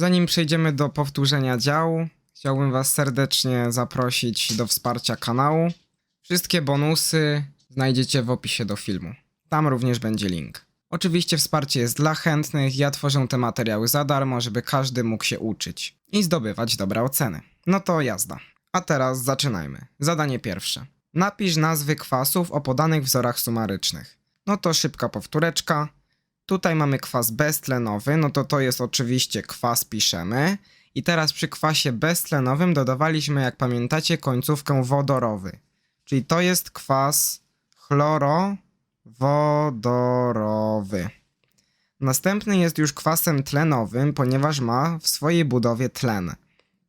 Zanim przejdziemy do powtórzenia działu, chciałbym Was serdecznie zaprosić do wsparcia kanału. Wszystkie bonusy znajdziecie w opisie do filmu. Tam również będzie link. Oczywiście wsparcie jest dla chętnych, ja tworzę te materiały za darmo, żeby każdy mógł się uczyć i zdobywać dobre oceny. No to jazda. A teraz zaczynajmy. Zadanie pierwsze. Napisz nazwy kwasów o podanych wzorach sumarycznych. No to szybka powtóreczka. Tutaj mamy kwas beztlenowy, no to to jest oczywiście kwas piszemy. I teraz przy kwasie beztlenowym dodawaliśmy, jak pamiętacie, końcówkę wodorowy. Czyli to jest kwas chlorowodorowy. Następny jest już kwasem tlenowym, ponieważ ma w swojej budowie tlen.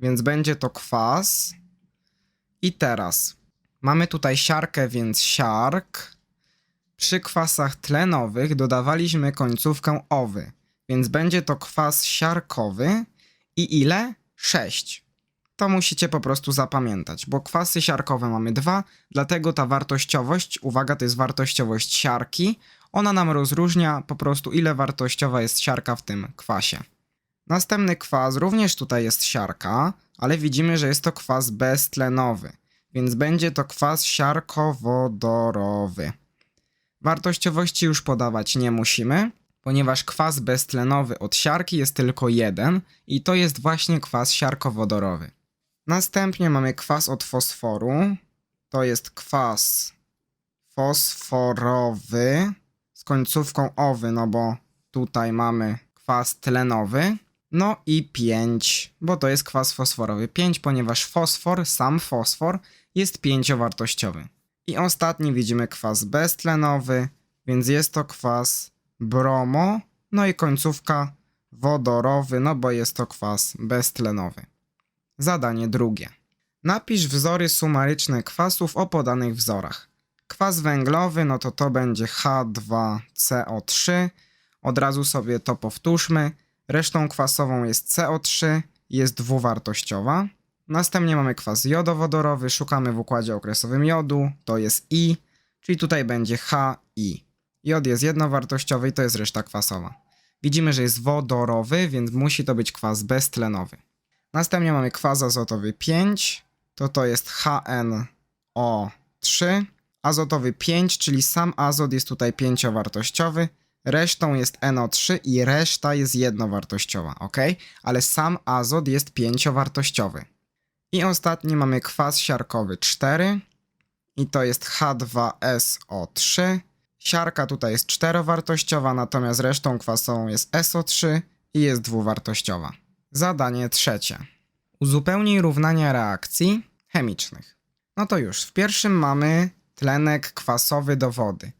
Więc będzie to kwas. I teraz mamy tutaj siarkę, więc siark. Przy kwasach tlenowych dodawaliśmy końcówkę owy, więc będzie to kwas siarkowy i ile? 6. To musicie po prostu zapamiętać, bo kwasy siarkowe mamy dwa, dlatego ta wartościowość, uwaga, to jest wartościowość siarki, ona nam rozróżnia po prostu ile wartościowa jest siarka w tym kwasie. Następny kwas, również tutaj jest siarka, ale widzimy, że jest to kwas beztlenowy, więc będzie to kwas siarkowodorowy. Wartościowości już podawać nie musimy, ponieważ kwas beztlenowy od siarki jest tylko jeden i to jest właśnie kwas siarkowodorowy. Następnie mamy kwas od fosforu. To jest kwas fosforowy z końcówką owy, no bo tutaj mamy kwas tlenowy. No i 5, bo to jest kwas fosforowy. 5, ponieważ fosfor, sam fosfor, jest pięciowartościowy. I ostatni widzimy kwas beztlenowy, więc jest to kwas bromo, no i końcówka wodorowy, no bo jest to kwas beztlenowy. Zadanie drugie. Napisz wzory sumaryczne kwasów o podanych wzorach. Kwas węglowy, no to to będzie H2CO3. Od razu sobie to powtórzmy. Resztą kwasową jest CO3, jest dwuwartościowa. Następnie mamy kwas jodowodorowy, szukamy w układzie okresowym jodu, to jest I, czyli tutaj będzie HI. Jod jest jednowartościowy i to jest reszta kwasowa. Widzimy, że jest wodorowy, więc musi to być kwas beztlenowy. Następnie mamy kwas azotowy 5, to to jest HNO3. Azotowy 5, czyli sam azot jest tutaj pięciowartościowy, resztą jest NO3 i reszta jest jednowartościowa, ok? Ale sam azot jest pięciowartościowy. I ostatni mamy kwas siarkowy 4 i to jest H2SO3. Siarka tutaj jest czterowartościowa, natomiast resztą kwasową jest SO3 i jest dwuwartościowa. Zadanie trzecie. Uzupełnij równania reakcji chemicznych. No to już, w pierwszym mamy tlenek kwasowy do wody.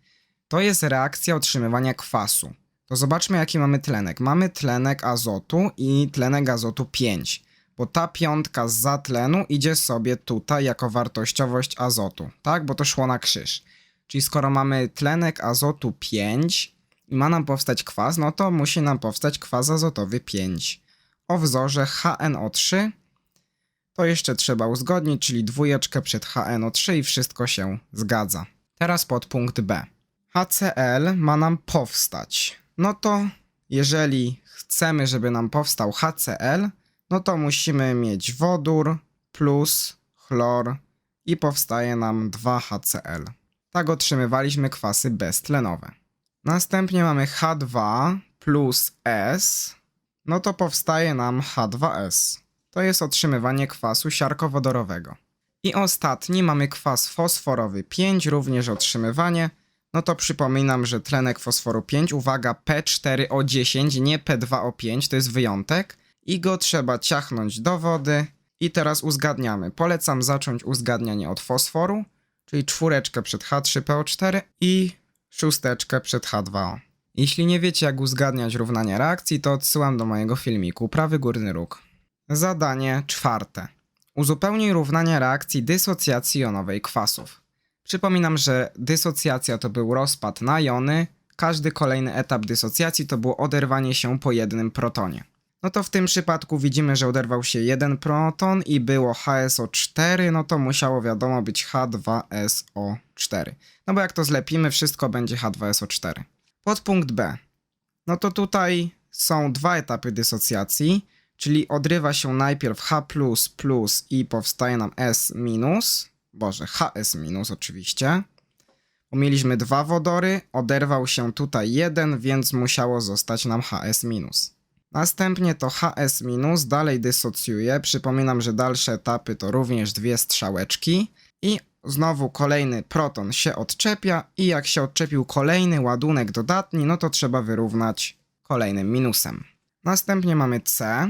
To jest reakcja otrzymywania kwasu. To zobaczmy jaki mamy tlenek. Mamy tlenek azotu i tlenek azotu 5 bo ta piątka z zatlenu idzie sobie tutaj jako wartościowość azotu, tak? Bo to szło na krzyż. Czyli skoro mamy tlenek azotu 5 i ma nam powstać kwas, no to musi nam powstać kwas azotowy 5. O wzorze HNO3 to jeszcze trzeba uzgodnić, czyli dwójeczkę przed HNO3 i wszystko się zgadza. Teraz podpunkt B. HCl ma nam powstać. No to jeżeli chcemy, żeby nam powstał HCl, no to musimy mieć wodór plus chlor i powstaje nam 2HCl. Tak otrzymywaliśmy kwasy beztlenowe. Następnie mamy H2 plus S, no to powstaje nam H2S. To jest otrzymywanie kwasu siarkowodorowego. I ostatni mamy kwas fosforowy 5, również otrzymywanie. No to przypominam, że tlenek fosforu 5, uwaga, P4O10, nie P2O5, to jest wyjątek i go trzeba ciachnąć do wody. I teraz uzgadniamy. Polecam zacząć uzgadnianie od fosforu, czyli czwóreczkę przed H3PO4 i szósteczkę przed H2O. Jeśli nie wiecie, jak uzgadniać równania reakcji, to odsyłam do mojego filmiku Prawy Górny Róg. Zadanie czwarte. Uzupełnij równania reakcji dysocjacji jonowej kwasów. Przypominam, że dysocjacja to był rozpad na jony, każdy kolejny etap dysocjacji to było oderwanie się po jednym protonie. No to w tym przypadku widzimy, że oderwał się jeden proton i było HSO4, no to musiało wiadomo być H2SO4. No bo jak to zlepimy, wszystko będzie H2SO4. Podpunkt B. No to tutaj są dwa etapy dysocjacji, czyli odrywa się najpierw H i powstaje nam S boże, HS oczywiście. Bo mieliśmy dwa wodory, oderwał się tutaj jeden, więc musiało zostać nam HS. Następnie to HS dalej dysocjuje. Przypominam, że dalsze etapy to również dwie strzałeczki. I znowu kolejny proton się odczepia i jak się odczepił kolejny ładunek dodatni, no to trzeba wyrównać kolejnym minusem. Następnie mamy C.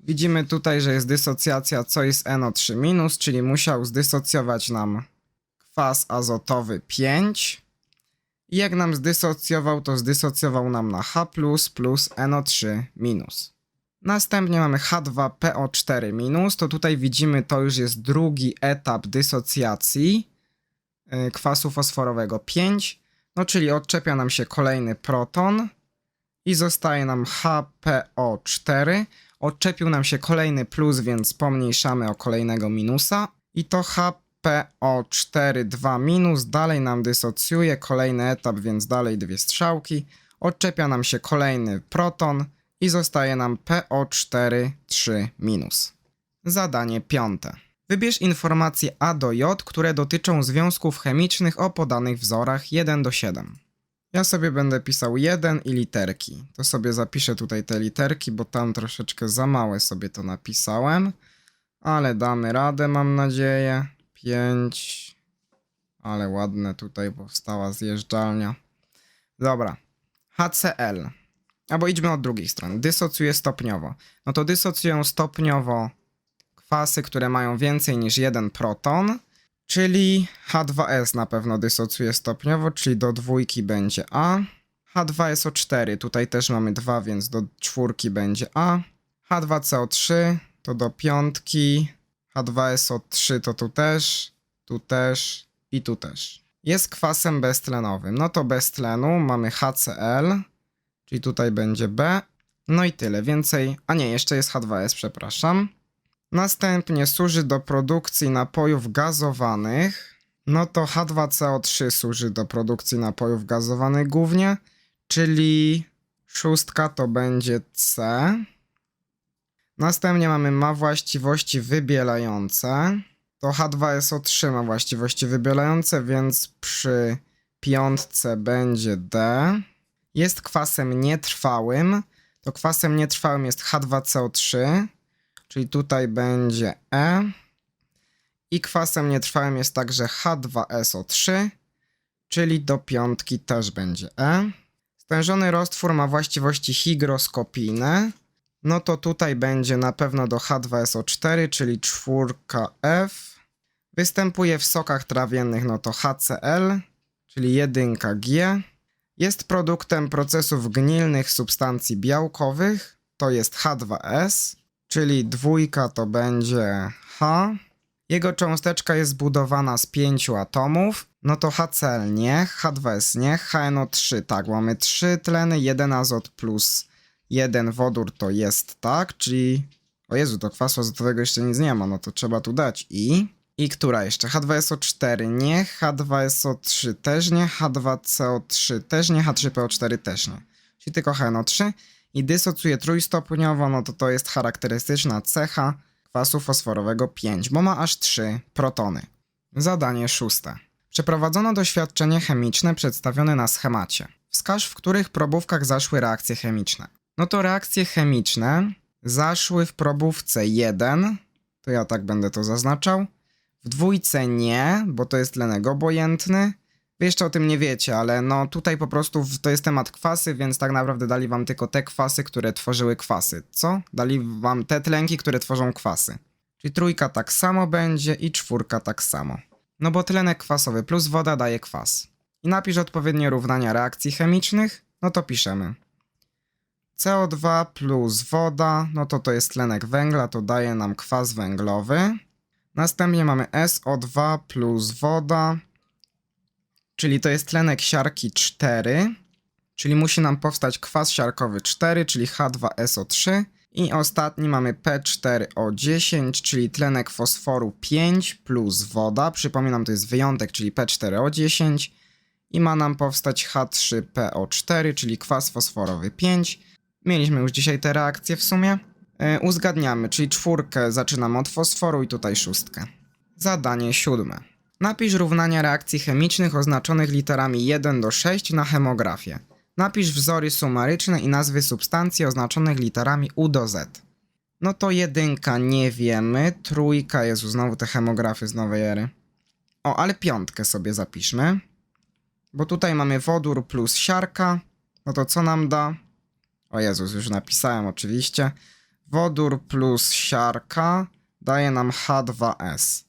Widzimy tutaj, że jest dysocjacja, co jest NO3-, minus, czyli musiał zdysocjować nam kwas azotowy 5. I jak nam zdysocjował, to zdysocjował nam na H plus NO3 minus. Następnie mamy H2PO4 minus, to tutaj widzimy, to już jest drugi etap dysocjacji yy, kwasu fosforowego 5. No czyli odczepia nam się kolejny proton i zostaje nam HPO4. Odczepił nam się kolejny plus, więc pomniejszamy o kolejnego minusa. I to HPO4 2 minus dalej nam dysocjuje, kolejny etap, więc dalej dwie strzałki. Odczepia nam się kolejny proton i zostaje nam PO4 3 minus. Zadanie piąte. Wybierz informacje A do J, które dotyczą związków chemicznych o podanych wzorach 1 do 7. Ja sobie będę pisał 1 i literki. To sobie zapiszę tutaj te literki, bo tam troszeczkę za małe sobie to napisałem. Ale damy radę, mam nadzieję. 5. Ale ładne tutaj powstała zjeżdżalnia. Dobra. HCl. Albo idźmy od drugiej strony. Dysocjuje stopniowo. No to dysocjują stopniowo kwasy, które mają więcej niż jeden proton, czyli H2S na pewno dysocjuje stopniowo, czyli do dwójki będzie A. H2SO4, tutaj też mamy 2, więc do czwórki będzie A. H2CO3 to do piątki. H2SO3 to tu też, tu też i tu też. Jest kwasem beztlenowym. No to bez tlenu mamy HCl, czyli tutaj będzie B. No i tyle. Więcej. A nie, jeszcze jest H2S, przepraszam. Następnie służy do produkcji napojów gazowanych. No to H2CO3 służy do produkcji napojów gazowanych głównie, czyli szóstka to będzie C. Następnie mamy ma właściwości wybielające. To H2SO3 ma właściwości wybielające, więc przy piątce będzie D. Jest kwasem nietrwałym. To kwasem nietrwałym jest H2CO3, czyli tutaj będzie E. I kwasem nietrwałym jest także H2SO3, czyli do piątki też będzie E. Stężony roztwór ma właściwości hygroskopijne. No to tutaj będzie na pewno do H2SO4, czyli czwórka F. Występuje w sokach trawiennych, no to HCl, czyli jedynka G. Jest produktem procesów gnilnych substancji białkowych, to jest H2S, czyli dwójka to będzie H. Jego cząsteczka jest zbudowana z pięciu atomów, no to HCl nie, H2S nie, HNO3 tak, mamy trzy tleny, jeden azot plus jeden wodór to jest tak, czyli o Jezu, to kwasu azotowego jeszcze nic nie ma, no to trzeba tu dać i... I która jeszcze? H2SO4 nie, H2SO3 też nie, H2CO3 też nie, H3PO4 też nie. Czyli tylko HNO3 i dysocjuje trójstopniowo, no to to jest charakterystyczna cecha kwasu fosforowego 5, bo ma aż 3 protony. Zadanie szóste. Przeprowadzono doświadczenie chemiczne przedstawione na schemacie. Wskaż, w których probówkach zaszły reakcje chemiczne. No to reakcje chemiczne zaszły w probówce 1, to ja tak będę to zaznaczał. W dwójce nie, bo to jest tlenek obojętny. Wy jeszcze o tym nie wiecie, ale no tutaj po prostu to jest temat kwasy, więc tak naprawdę dali wam tylko te kwasy, które tworzyły kwasy. Co? Dali wam te tlenki, które tworzą kwasy. Czyli trójka tak samo będzie i czwórka tak samo. No bo tlenek kwasowy plus woda daje kwas. I napisz odpowiednie równania reakcji chemicznych, no to piszemy. CO2 plus woda, no to to jest tlenek węgla, to daje nam kwas węglowy. Następnie mamy SO2 plus woda, czyli to jest tlenek siarki 4, czyli musi nam powstać kwas siarkowy 4, czyli H2SO3. I ostatni mamy P4O10, czyli tlenek fosforu 5 plus woda. Przypominam, to jest wyjątek, czyli P4O10. I ma nam powstać H3PO4, czyli kwas fosforowy 5. Mieliśmy już dzisiaj te reakcje w sumie. E, uzgadniamy, czyli czwórkę zaczynamy od fosforu i tutaj szóstkę. Zadanie siódme. Napisz równania reakcji chemicznych oznaczonych literami 1 do 6 na hemografię. Napisz wzory sumaryczne i nazwy substancji oznaczonych literami U do Z. No to jedynka nie wiemy, trójka, Jezu, znowu te hemografy z nowej ery. O, ale piątkę sobie zapiszmy. Bo tutaj mamy wodór plus siarka. No to co nam da? O Jezus, już napisałem oczywiście. Wodór plus siarka daje nam H2S.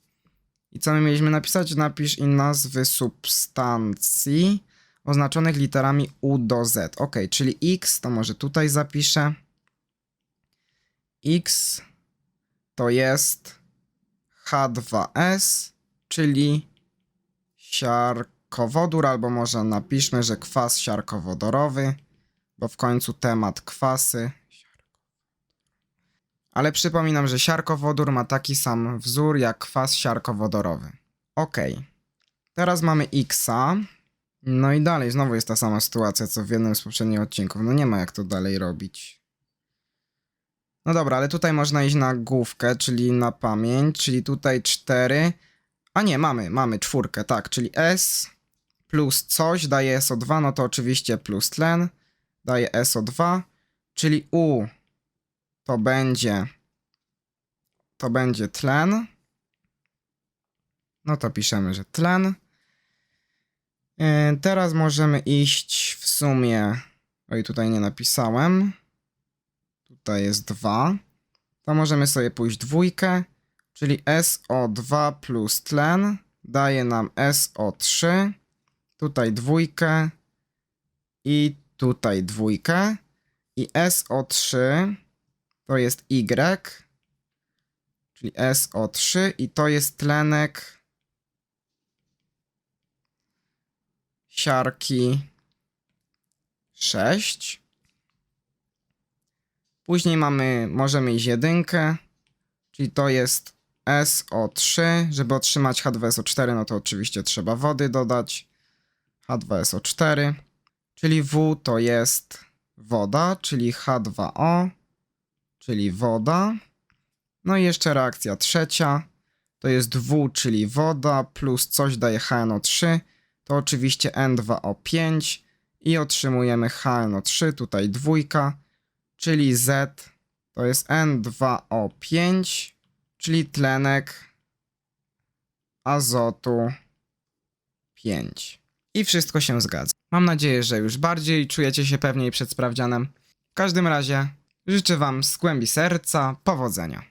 I co my mieliśmy napisać? Napisz i nazwy substancji oznaczonych literami U do Z. Ok, czyli X to może tutaj zapiszę. X to jest H2S, czyli siarkowodór, albo może napiszmy, że kwas siarkowodorowy, bo w końcu temat kwasy. Ale przypominam, że siarkowodór ma taki sam wzór jak kwas siarkowodorowy. Ok. Teraz mamy Xa. No i dalej, znowu jest ta sama sytuacja, co w jednym z poprzednich odcinków. No nie ma jak to dalej robić. No dobra, ale tutaj można iść na główkę, czyli na pamięć, czyli tutaj 4. A nie, mamy, mamy czwórkę, tak, czyli S plus coś daje SO2, no to oczywiście plus tlen daje SO2, czyli U to będzie to będzie tlen. No to piszemy, że tlen. Yy, Teraz możemy iść w sumie. Oj, tutaj nie napisałem. Tutaj jest 2. To możemy sobie pójść dwójkę, czyli SO2 plus tlen daje nam SO3. Tutaj dwójkę i tutaj dwójkę. I SO3 to jest Y, czyli SO3 i to jest tlenek siarki 6. Później mamy, możemy iść jedynkę, czyli to jest SO3. Żeby otrzymać H2SO4, no to oczywiście trzeba wody dodać. H2SO4, czyli W to jest woda, czyli H2O, czyli woda. No i jeszcze reakcja trzecia, to jest W, czyli woda, plus coś daje HNO3, to oczywiście N2O5 i otrzymujemy HNO3, tutaj dwójka, czyli Z to jest N2O5, czyli tlenek azotu 5. I wszystko się zgadza. Mam nadzieję, że już bardziej czujecie się pewniej przed sprawdzianem. W każdym razie życzę Wam z głębi serca powodzenia.